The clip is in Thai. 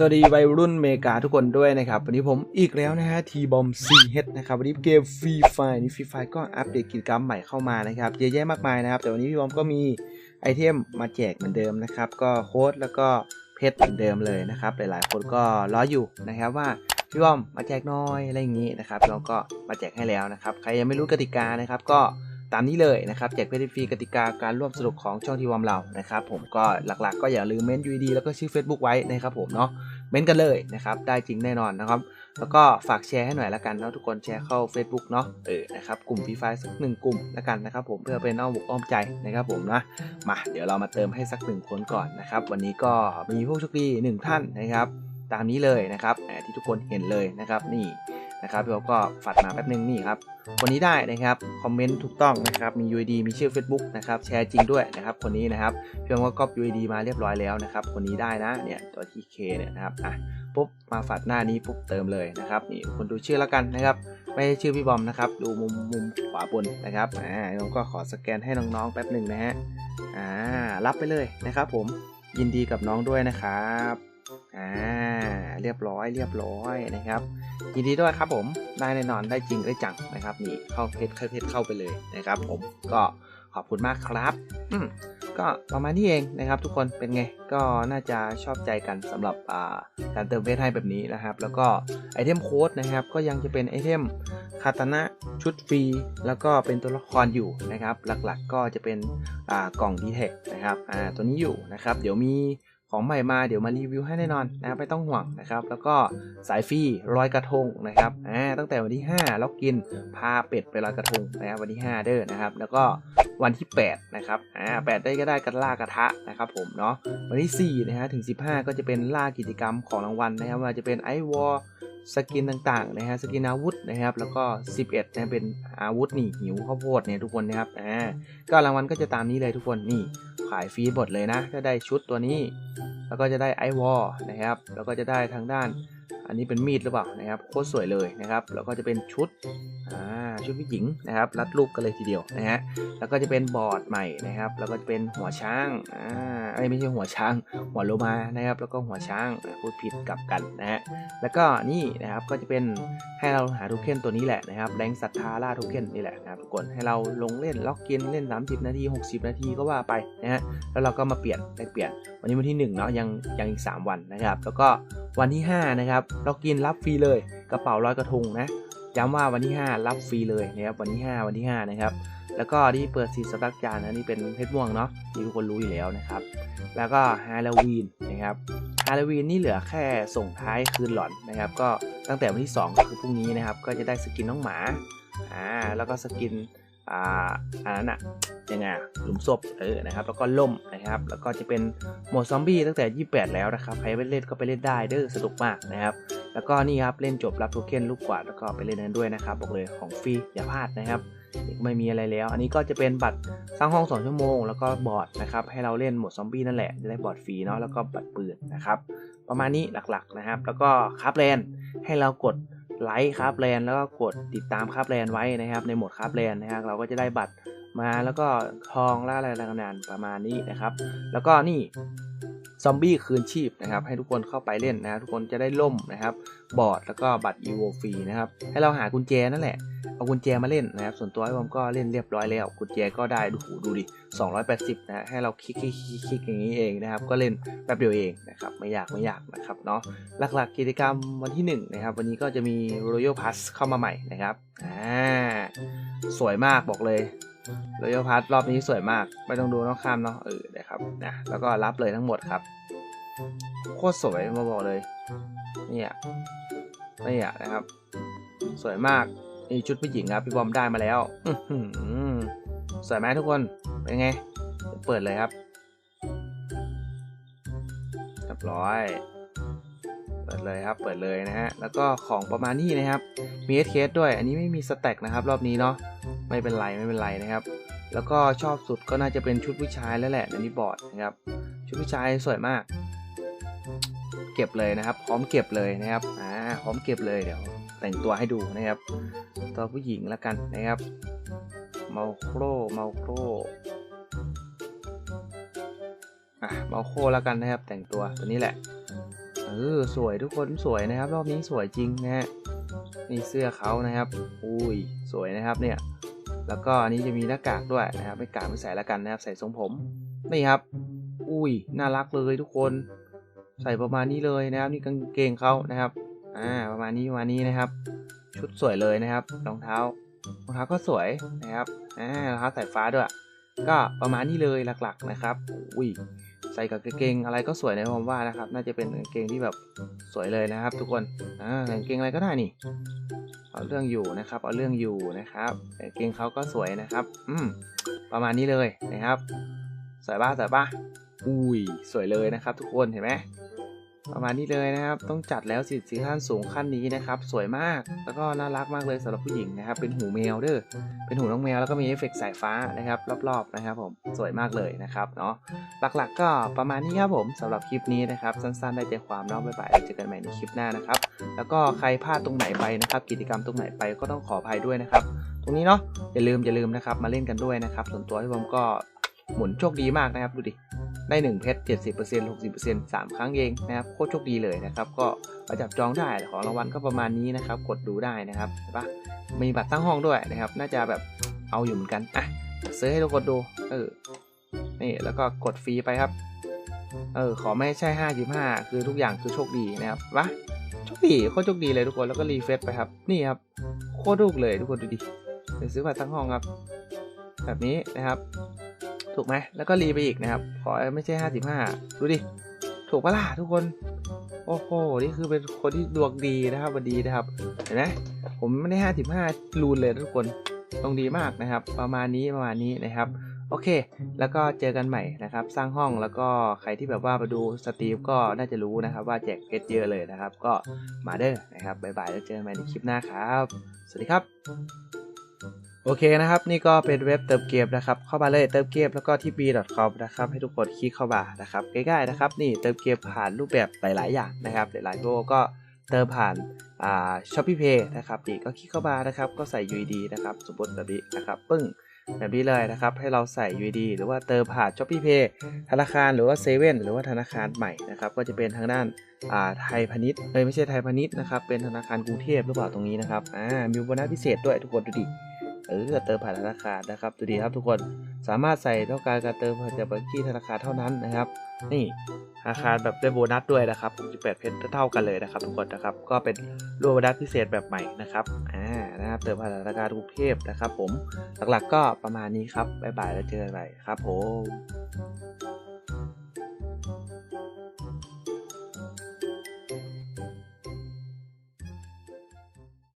สวัสดีวัยรุ่นเมกาทุกคนด้วยนะครับ วันนี้ผมอีกแล้วนะฮะทีบอมซีเฮดนะครับ วันนี้เกมฟรีไฟนี่ฟรีไฟก็อัปเดตกิจกรรมใหม่เข้ามานะครับเยอะแยะมากมายนะครับ แต่วันนี้พี่บอมก็มีไอเทมมาแจกเหมือนเดิมนะครับ ก็โค้ดแล้วก็เพชรเหมือนเดิมเลยนะครับ หลายๆ คนก็รออยู่นะครับว่าพี่บอมมาแจกน้อยอะไรอย่างนี้นะครับเราก็มาแจกให้แล้วนะครับใครยังไม่รู้กติกานะครับก็ตามนี้เลยนะครับแจกเพชรฟรีกติกาการร่วมสนุกของช่องทีวอมเรานะครับผมก็หลักๆ ก็อย่าลืมเม้น UID แล้วก็ชื่อ Facebook ไว้นะครับผมเนาะ เม้นกันเลยนะครับ ได้จริงแน่นอนนะครับ แล้วก็ฝากแชร์ให้หน่อยละกันเนาะทุกคนแชร์เข้า Facebook เนาะเออนะครับกลุ่มฟรีไฟสักหนึ่งกลุ่มละกันนะครับ ผมเพื่อเป็นอ้อมบุกอ้อมใจนะครับผมนะมาเดี๋ยวเรามาเติมให้สักหนึ่งคนก่อนนะครับ วันนี้ก็มีผู้โชคดีหนึ่งท่านนะครับ ตามนี้เลยนะครับที่ทุกคนเห็นเลยนะครับ นี่ นะครับพี่อก็ฝัดมาแป๊บนึงนี่ครับคนนี้ได้นะครับคอมเมนต์ถูกต้องนะครับมี UID มีชื่อ Facebook นะครับแชร์จริงด้วยนะครับคนนี้นะครับพี่อมก็ก๊อป UID มาเรียบร้อยแล้วนะครับคนนี้ได้นะเนี่ยตัวที่ K เนี่ยนะครับอะปุ๊บมาฝัดหน้านี้ปุ๊บเติมเลยนะครับนี่คนดูชื่อแล้วกันนะครับไม่ใช่ชื่อพี่บอมนะครับดูมุมมุมขวาบนนะครับอ่าพี่บอมก็ขอสแกนให้น้องๆแป๊บหนึ่งนะฮะอ่ารับไปเลยนะครับ ผมยินดีกับน้องด้วยนะครับอ่าเรียบร้อยเรียบร้อยนะครับ ยินดีด้วยครับผมได้แน่นอนได้จริงได้จังนะครับนี่เข้าเพชรเข้าเพชรเข้าไปเลยนะครับ ผมก็ขอบคุณมากครับ อืมก็ประมาณนี้เองนะครับทุกคนเป็นไงก็น่าจะชอบใจกันสำหรับการเติมเพชรให้แบบนี้นะครับ แล้วก็ไอเทมโค้ดนะครับ ก็ยังจะเป็นไอเทมคาตานะชุดฟรี แล้วก็เป็นตัวละครอยู่นะครับ หลักๆก็จะเป็นกล่องดีเทคนะครับตัวนี้อยู่นะครับ เดี๋ยวมี ของใหม่มาเดี๋ยวมารีวิวให้แน่นอนนะครับไม่ต้องห่วงนะครับ แล้วก็สายฟรีลอยกระทงนะครับอ่าตั้งแต่วันที่ 5 ล็อกกินพาเป็ดไปลอยกระทงนะครับวันที่ 5 เด้อนะครับ แล้วก็วันที่ 8 นะครับอ่า8ได้ก็ได้กันล่ากระทะนะครับผมเนาะวันที่4นะฮะถึง 15 ก็จะเป็นล่ากิจกรรมของรางวัลนะครับว่าจะเป็นไอวอล สกินต่างๆนะฮะสกินอาวุธนะครับ แล้วก็ 11นะเป็นอาวุธนี่หิวข้าวโพดเนี่ยทุกคนนะครับอ่าก็รางวัลก็จะตามนี้เลยทุกคนนี่ขายฟรีหมดเลยนะก็ได้ชุดตัวนี้ แล้วก็จะได้ไอวอลนะครับ แล้วก็จะได้ทางด้าน อันนี้เป็นมีดหรือเปล่านะครับโคตรสวยเลยนะครับ แล้วก็จะเป็นชุดอ่า ชุดผู้หญิงนะครับรัดรูปกันเลยทีเดียวนะฮะแล้วก็จะเป็นบอร์ดใหม่นะครับแล้วก็จะเป็นหัวช้างอ่าไอ้ไม่ใช่หัวช้าง หัวโลมานะครับ แล้วก็หัวช้างพูดผิดกลับกันนะฮะแล้วก็นี่นะครับก็จะเป็นให้เราหาโทเค็นตัวนี้แหละนะครับแรงศรัทธาล่าโทเค็นนี่แหละนะครับทุกคนให้เราลงเล่นล็อกเกนเล่น 30 นาที 60 นาทีก็ว่าไปนะฮะแล้วเราก็มาเปลี่ยนได้เปลี่ยน วันนี้วันที่1เนาะยังยังอีก 3 วันนะครับ แล้วก็วันที่5นะครับเรากินรับฟรีเลยกระเป๋าลอยกระทงนะ ย้ำว่าวันที่ 5 รับฟรีเลยนะครับวันที่ 5 วันที่ 5 นะครับ แล้วก็ที่เปิดสีสำหรับจานนะนี่เป็นเพชรม่วงเนาะที่ทุกคนรู้อยู่แล้วนะครับ แล้วก็ฮาโลวีนนะครับฮาโลวีนนี่เหลือแค่ส่งท้ายคืนหลอนนะครับ ก็ตั้งแต่วันที่ 2 ก็คือพรุ่งนี้นะครับ ก็จะได้สกินน้องหมาอ่าแล้วก็สกินอ่าอันนั้นอะยังไงหลุมศพเออนะครับ แล้วก็ล่มนะครับ แล้วก็จะเป็นโหมดซอมบี้ตั้งแต่ 28 แล้วนะครับ ใครไปเล่นก็ไปเล่นได้เด้อสนุกมากนะครับ แล้วก็นี่ครับเล่นจบรับโทเค็นลูกกวาดแล้วก็ไปเล่นนั้นด้วยนะครับบอกเลยของฟรีอย่าพลาดนะครับไม่มีอะไรแล้ว อันนี้ก็จะเป็นบัตรสร้างห้อง 2 ชั่วโมง แล้วก็บอร์ดนะครับให้เราเล่นโหมดซอมบี้นั่นแหละจะได้บอร์ดฟรีเนาะแล้วก็บัตรปืนนะครับประมาณนี้หลักๆนะครับ แล้วก็คาฟแลนให้เรากดไลค์คาฟแลนแล้วก็กดติดตามคาฟแลนไว้นะครับ ในโหมดคาฟแลนนะครับเราก็จะได้บัตร มาแล้วก็ทองและอะไรต่างๆประมาณนี้นะครับ แล้วก็นี่ซอมบี้คืนชีพนะครับ ให้ทุกคนเข้าไปเล่นนะครับทุกคนจะได้ล่มนะครับ บอร์ดแล้วก็บัตรอีโวฟรีนะครับ ให้เราหากุญแจนั่นแหละ เอากุญแจมาเล่นนะครับ ส่วนตัวไอ้ผมก็เล่นเรียบร้อยแล้ว กุญแจก็ได้ดูหูดูดิ 280 นะฮะให้เราคลิกคลิกคลิกคลิกอย่างนี้เองนะครับ ก็เล่นแป๊บเดียวเองนะครับ ไม่ยากไม่ยากนะครับเนาะ หลักๆกิจกรรมวันที่ 1 นะครับ วันนี้ก็จะมี Royal Pass เข้ามาใหม่นะครับ อ่า สวยมากบอกเลย Royal Pass รอบนี้สวยมาก ไม่ต้องดูน้องข้ามเนาะเออนะครับนะแล้วก็รับเลยทั้งหมดครับ โคตรสวยมาบอกเลยเนี่ยเนี่ยนะครับ สวยมากนี่ชุดผู้หญิงครับพี่บอมได้มาแล้วสวยไหมทุกคนเป็นไง เปิดเลยครับเรียบร้อยเปิดเลยครับ เปิดเลยนะฮะ แล้วก็ของประมาณนี้นะครับ มีเอสเคสด้วย อันนี้ไม่มีสแต็กนะครับ รอบนี้เนาะ ไม่เป็นไรไม่เป็นไรนะครับ แล้วก็ชอบสุดก็น่าจะเป็นชุดผู้ชายแล้วแหละอันนี้บอร์ดนะครับ ชุดผู้ชายสวยมาก เก็บเลยนะครับ พร้อมเก็บเลยนะครับอ่าพร้อมเก็บเลยเดี๋ยว แต่งตัวให้ดูนะครับ ตัวผู้หญิงแล้วกันนะครับเมาโครเมาโครอะเมาโครแล้วกันนะครับ แต่งตัวตัวนี้แหละเออสวยทุกคนสวยนะครับ รอบนี้สวยจริงนะฮะนี่เสื้อเขานะครับ อุ้ยสวยนะครับเนี่ย แล้วก็อันนี้จะมีหน้ากากด้วยนะครับไม่กากไม่ใส่ละกันนะครับ ใส่ทรงผมนี่ครับ อุ้ยน่ารักเลยทุกคน ใส่ประมาณนี้เลยนะครับ นี่กางเกงเขานะครับอ่าประมาณนี้ประมาณนี้นะครับ ชุดสวยเลยนะครับรองเท้ารองเท้าก็สวยนะครับอ่ารองเท้าสายฟ้าด้วย ก็ประมาณนี้เลยหลักๆนะครับ อุ้ย ส่กับกางเกงอะไรก็สวยในผมว่านะครับ น่าจะเป็นกางเกงที่แบบสวยเลยนะครับ ทุกคนอ่ากางเกงอะไรก็ได้นี่ เอาเรื่องอยู่นะครับ เอาเรื่องอยู่นะครับกางเกงเขาก็สวยนะครับ อืม ประมาณนี้เลยนะครับ สวยป่ะสวยป่ะอุ้ย สวยเลยนะครับ ทุกคนเห็นไหม ประมาณนี้เลยนะครับ ต้องจัดแล้วสิสีขั้นสูงขั้นนี้นะครับ สวยมาก แล้วก็น่ารักมากเลยสำหรับผู้หญิงนะครับ เป็นหูแมวเด้อ เป็นหูน้องแมวแล้วก็มีเอฟเฟกต์สายฟ้านะครับ รอบๆนะครับ ผม สวยมากเลยนะครับเนาะ หลักๆ ก็ประมาณนี้ครับผมสำหรับคลิปนี้นะครับ สั้นๆ ได้ใจความเนาะบ๊ายบายเจอกันใหม่ในคลิปหน้านะครับ แล้วก็ใครพลาดตรงไหนไปนะครับ กิจกรรมตรงไหนไปก็ต้องขออภัยด้วยนะครับ ตรงนี้เนาะ อย่าลืมอย่าลืมนะครับ มาเล่นกันด้วยนะครับ ส่วนตัวที่ผมก็หมุนโชคดีมากนะครับ ดูดิ ได้ 1 เพชร 70% 60% 3 ครั้งเองนะครับโคตรโชคดีเลยนะครับ ก็มาจับจองได้ของรางวัลก็ประมาณนี้นะครับ กดดูได้นะครับเห็นปะมีบัตรตั้งห้องด้วยนะครับ น่าจะแบบเอาอยู่เหมือนกันอะซื้อให้ทุกคนดู เออ นี่แล้วก็กดฟรีไปครับ เออ ขอไม่ใช่ 55 คือทุกอย่างคือโชคดีนะครับวะโชคดีโคตรโชคดีเลยทุกคนแล้วก็รีเฟซไปครับ นี่ครับ โคตรถูกเลยทุกคนดูดิซื้อบัตรตั้งห้องครับ แบบนี้นะครับ ถูกไหมแล้วก็รีไปอีกนะครับ ขอไม่ใช่55ดูดิ ถูกปะล่ะทุกคน โอ้โห นี่คือเป็นคนที่ดวงดีนะครับวันดีนะครับ เห็นไหมผมไม่ได้55รูนเลยทุกคนดวงดีมากนะครับ ประมาณนี้ประมาณนี้นะครับโอเค แล้วก็เจอกันใหม่นะครับ สร้างห้องแล้วก็ใครที่แบบว่ามาดูสตรีมก็น่าจะรู้นะครับ ว่าแจกเพชรเยอะเลยนะครับ ก็มาเด้อนะครับ บ๊ายบายแล้วเจอกันใหม่ในคลิปหน้าครับ สวัสดีครับ โอเคนะครับ นี่ก็เป็นเว็บเติมเกมนะครับ เข้ามาเลยเติมเกมแล้วก็ที่ b.com นะครับ ให้ทุกคนคลิกเข้ามานะครับ ง่ายๆนะครับ นี่เติมเกมผ่านรูปแบบหลาย ๆ อย่างนะครับ หลายๆโลก็เติมผ่านอ่าช้อปปี้เพย์นะครับนี่ก็คลิกเข้ามานะครับ ก็ใส่ UID นะครับ สมมติแบบนี้นะครับ ปึ้งแบบนี้เลยนะครับ ให้เราใส่ UID หรือว่าเติมผ่าน Shopee Pay ธนาคารหรือว่าเซเว่นหรือว่าธนาคารใหม่นะครับ ก็จะเป็นทางด้านอ่าไทยพาณิชย์เอ้ยไม่ใช่ไทยพาณิชย์นะครับ เป็นธนาคารกรุงเทพหรือเปล่าตรงนี้นะครับ อ่า มีโบนัสพิเศษด้วยทุกคนดูดิ เออเติมผ่านธนาคารนะครับดูดีครับทุกคนสามารถใส่ต้องการการเติมผ่านจากบัญชีธนาคารเท่านั้นนะครับ นี่ราคารแบบได้โบนัสด้วยนะครับ68เพนต์เท่ากันเลยนะครับ ทุกคนนะครับก็เป็นรวมโบนัสพิเศษแบบใหม่นะครับอ่านะครับเติมผ่านธนาคารกรุงเทพนะครับ ผมหลักๆก็ประมาณนี้ครับบ๊ายบายแล้วเจอกันใหม่ครับผม